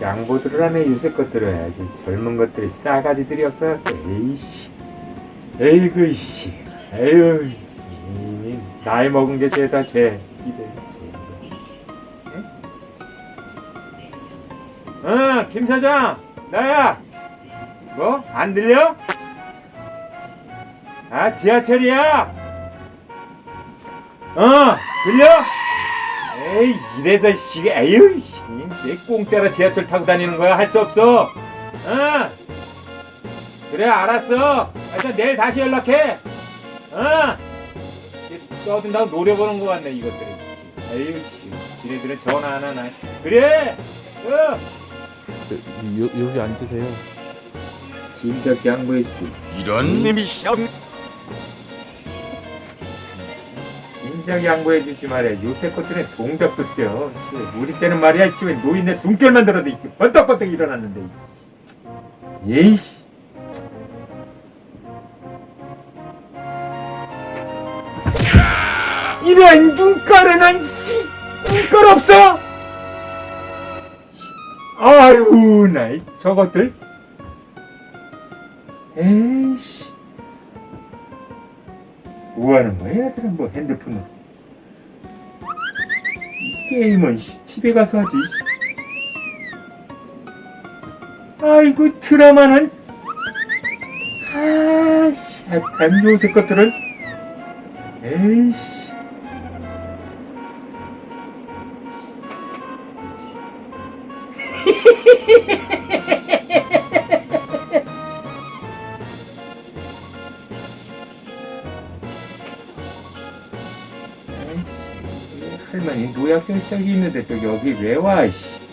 양보들을 하네 요새 것들은 아주 젊은 것들이 싸가지들이 없어. 에이씨. 에이그 이씨. 에휴 이 나이 먹은 게 죄다 죄. 이래 죄 어, 김 사장. 나야. 뭐? 안 들려? 아 지하철이야. 어 들려? 에이 이래서 씨 에휴 씨, 내 공짜로 지하철 타고 다니는 거야? 할 수 없어. 어? 그래 알았어. 하여튼 내일 다시 연락해. 어? 떠든다고 노려보는 거 같네 이것들이. 에휴 씨. 지네들은 전화 안 하나. 그래! 어! 저, 여, 여기 앉으세요. 진작 양보했지 이런 님이 셔 진작 양보해 주지 말해 요새 것들은 동작도 뛰어. 씨, 우리 때는 말이야 씨 노인네 숨결만 들어도 이렇게 번떡번떡 일어났는데. 예이씨. 이런 눈가루는 씨 눈깔 없어? 아유 나이 저것들. 에이씨 뭐 하는 거야? 얘들은 뭐 핸드폰으로 이 게임은 씨, 집에 가서 하지 씨. 아이고 드라마는? 아씨 단 요새 것들은? 에이씨 할머니 노약결석이 있는데 또 여기 왜 와, 씨.